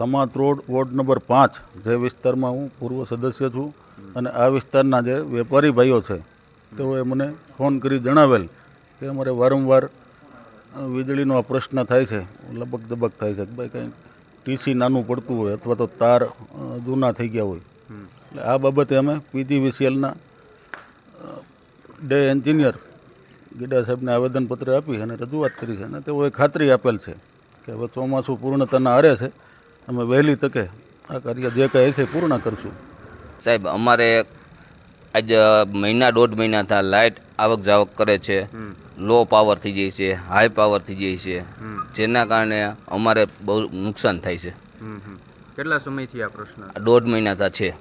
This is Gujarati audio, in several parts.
સમાત રોડ વોર્ડ નંબર પાંચ જે વિસ્તારમાં હું પૂર્વ સદસ્ય છું અને આ વિસ્તારના જે વેપારી ભાઈઓ છે તેઓએ મને ફોન કરી જણાવેલ કે અમારે વારંવાર વીજળીનો આ પ્રશ્ન થાય છે લબક દબક થાય છે કે ભાઈ કંઈ ટીસી નાનું પડતું હોય અથવા તો તાર જૂના થઈ ગયા હોય. એટલે આ બાબતે અમે પીજીવીસીએલના ડે એન્જિનિયર ગીડા સાહેબને આવેદનપત્ર આપી અને રજૂઆત કરી છે અને તેઓએ ખાતરી આપેલ છે કે હવે ચોમાસું પૂર્ણતાના આરે છે અમે વહેલી તકે આ કાર્ય જે કહે છે પૂર્ણ કરશું. સાહેબ અમારે આજ મહિના દોઢ મહિના થયા લાઇટ આવક જાવક કરે છે. લો પાવર થઈ જાય છે હાઈ પાવર થઈ જાય છે. જેના કારણે અમારે બહુ નુકસાન થાય છે. કેટલા સમયથી આ પ્રશ્ન? દોઢ મહિના થયા છે.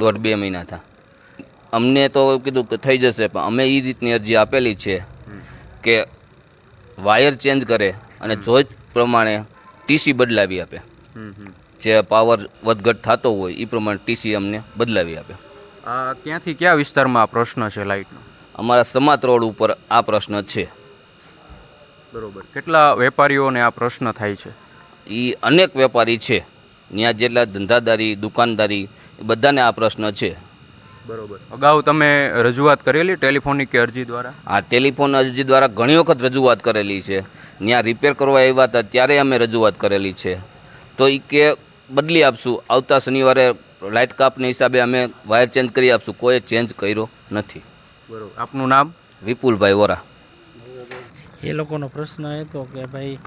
દોઢ બે મહિના થયા. અમને તો કીધું કે થઈ જશે પણ અમે એ રીતની અરજી આપેલી છે કે વાયર ચેન્જ કરે અને જોઈ પ્રમાણે ટીસી બદલાવી આપે. જે પાવર વધઘટ થતો હોય એ પ્રમાણે ટીસી અમને બદલાવી આપે. આ ક્યાંથી કયા વિસ્તારમાં આ પ્રશ્ન છે લાઇટનો? અમારા સમાત રોડ ઉપર આ પ્રશ્ન છે. બરોબર. કેટલા વેપારીઓને આ પ્રશ્ન થાય છે? એ અનેક વેપારી છે. ત્યાં જેટલા ધંધાદારી દુકાનદારી બધાને આ પ્રશ્ન છે. બરોબર. અગાઉ તમે રજૂઆત કરેલી ટેલિફોનિક કે અરજી દ્વારા? આ ટેલિફોન અરજી દ્વારા ઘણી વખત રજૂઆત કરેલી છે. ત્યાં રિપેર કરવા આવ્યા હતા ત્યારે અમે રજૂઆત કરેલી છે. તો એ કે બદલી આપશું. આવતા શનિવારે લાઇટ કાપને હિસાબે અમે વાયર ચેન્જ કરી આપશું. કોઈ ચેન્જ કર્યો નથી. બરોબર. આપનું નામ? વિપુલભાઈ વોરા. એ લોકોનો પ્રશ્ન એ હતો કે ભાઈ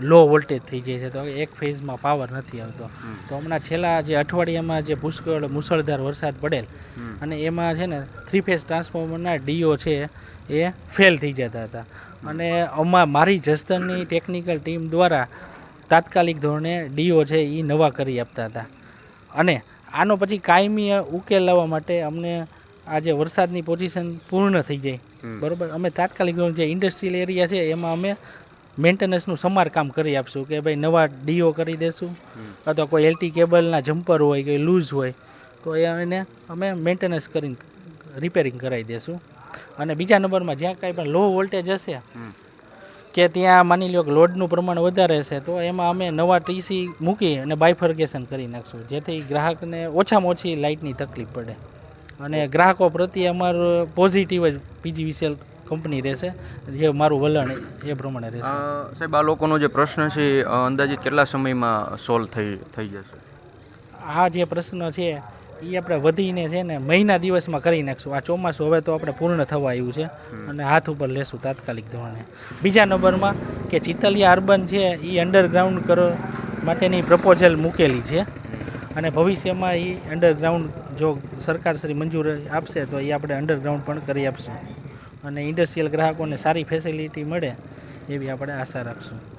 લો વોલ્ટેજ થઈ જાય છે. તો એક ફેઝમાં પાવર નથી આવતો. તો હમણાં છેલ્લા જે અઠવાડિયામાં જે પુષ્કળ મુસળધાર વરસાદ પડેલ અને એમાં છે ને થ્રી ફેઝ ટ્રાન્સફોર્મરના ડીઓ છે એ ફેલ થઈ જતા હતા. અને અમા મારી જસ્તનની ટેકનિકલ ટીમ દ્વારા તાત્કાલિક ધોરણે ડીઓ છે એ નવા કરી આપતા હતા. અને આનો પછી કાયમી ઉકેલ લાવવા માટે અમને આ જે વરસાદની પોઝિશન પૂર્ણ થઈ જાય. બરોબર? અમે તાત્કાલિક ધોરણે જે ઇન્ડસ્ટ્રીયલ એરિયા છે એમાં અમે મેન્ટેનન્સનું સમારકામ કરી આપશું કે ભાઈ નવા ડીઓ કરી દેશું. અથવા કોઈ એલટી કેબલના જમ્પર હોય કે લૂઝ હોય તો એને અમે મેન્ટેનન્સ કરીને રિપેરિંગ કરાવી દેશું. અને બીજા નંબરમાં જ્યાં કાંઈ પણ લો વોલ્ટેજ હશે કે ત્યાં માની લો કે લોડનું પ્રમાણ વધારે છે તો એમાં અમે નવા ટીસી મૂકી અને બાયફર્ગેશન કરી નાખશું જેથી ગ્રાહકને ઓછામાં ઓછી લાઇટની તકલીફ પડે. અને ગ્રાહકો પ્રત્યે અમારું પોઝિટિવ જ પીજીવીસીએલ કંપની રહેશે જે મારું વલણ એ પ્રમાણે રહેશે. સાહેબ આ લોકોનો જે પ્રશ્ન છે અંદાજિત કેટલા સમયમાં સોલ્વ થઈ થઈ જશે? આ જે પ્રશ્ન છે એ આપણે વધીને છે ને મહિના દિવસમાં કરી નાખશું. આ ચોમાસું હવે તો આપણે પૂર્ણ થવા આવ્યું છે અને હાથ ઉપર લેશું તાત્કાલિક ધોરણે. બીજા નંબરમાં કે ચિતલિયા અર્બન છે એ અંડરગ્રાઉન્ડ કરવા માટેની પ્રપોઝલ મૂકેલી છે. અને ભવિષ્યમાં એ અંડરગ્રાઉન્ડ જો સરકાર શ્રી મંજૂર આપશે તો એ આપણે અંડરગ્રાઉન્ડ પણ કરી આપશું. અને ઇન્ડસ્ટ્રીયલ ગ્રાહકોને સારી ફેસિલિટી મળે એવી આપણે આશા રાખશું.